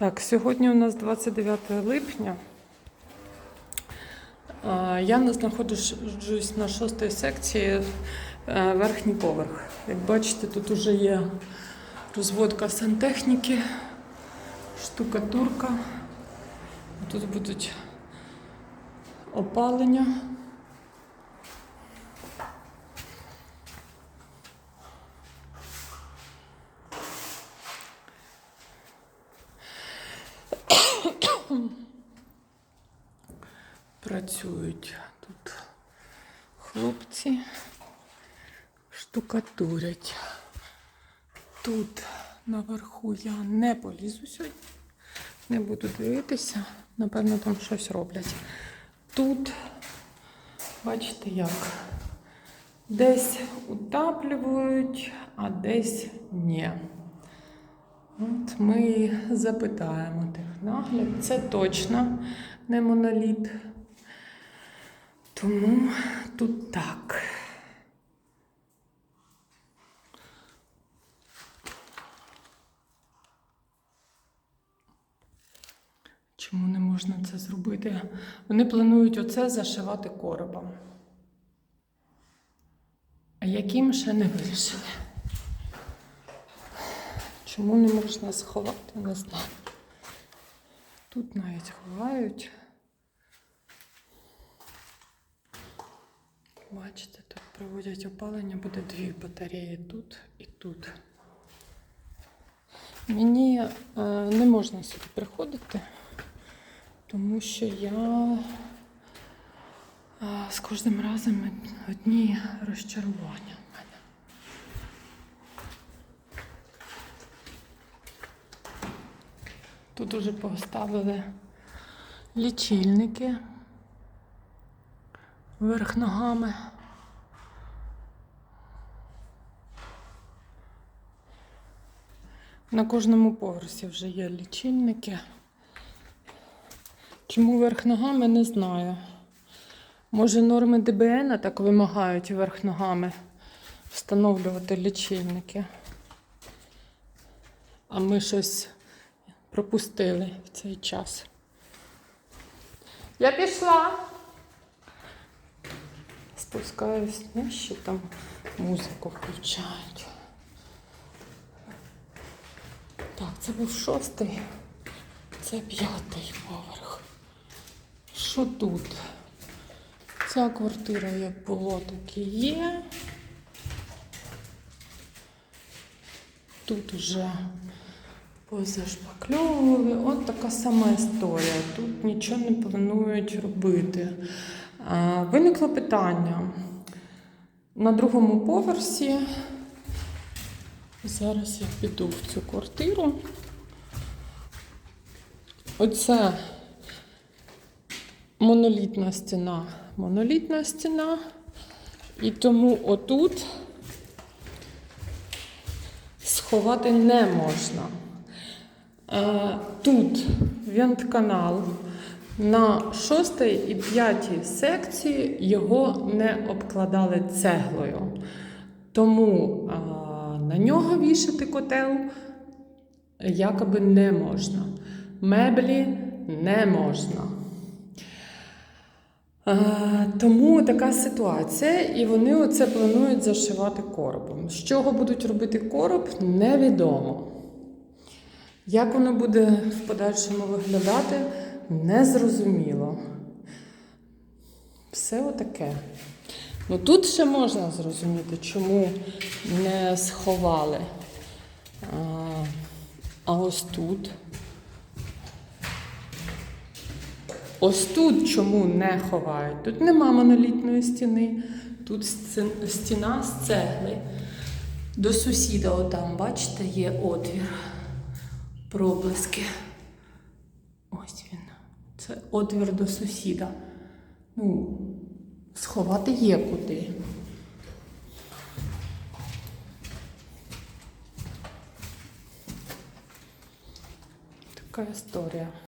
Так, сьогодні у нас 29 липня. Я не знаходжусь на шостій секції е, верхній поверх. Як бачите, тут вже є розводка сантехніки, штукатурка. Тут будуть опалення. Працюють тут хлопці, штукатурять. Тут наверху я не полізу сьогодні, не буду дивитися, напевно, там щось роблять. Тут, бачите, як десь утаплюють, а десь ні. От ми запитаємо технагляд. Це точно не моноліт. Тому тут так. Чому не можна це зробити? Вони планують оце зашивати коробом. А яким ще не вирішили? Чому не можна сховати, не знаю. Тут навіть ховають. Бачите, тут проводять опалення, буде дві батареї тут і тут. Мені е, не можна сюди приходити, тому що я е, з кожним разом одні розчарування. Тут уже поставили лічильники вверх ногами. На кожному поверсі вже є лічильники. Чому верх ногами, не знаю. Може, норми ДБН так вимагають верх ногами встановлювати лічильники. А ми щось пропустили в цей час. Я пішла. Спускаюсь, ну, там музику включають. Так, це був шостий, це п'ятий поверх. Що тут? Ця квартира як було, так і є. Тут уже позашпакльовували. От така сама історія. Тут нічого не планують робити. А, Виникло питання. На другому поверсі. Зараз я піду в цю квартиру. Оце монолітна стіна, монолітна стіна. І тому отут сховати не можна. Е, Тут вентканал на шостій і п'ятій секції його не обкладали цеглою. Тому а, на нього вішати котел якоби не можна. Меблі не можна. А, тому така ситуація, і вони оце планують зашивати коробом. З чого будуть робити короб, невідомо. Як воно буде в подальшому виглядати, незрозуміло. Все отаке. Ну тут ще можна зрозуміти, чому не сховали. А, а ось тут. Ось тут чому не ховають? Тут нема монолітної стіни, тут стіна з цегли. До сусіда, отам, бачите, є отвір, проблиски. Ось отвір до сусіда. Ну, сховати є куди. Така історія.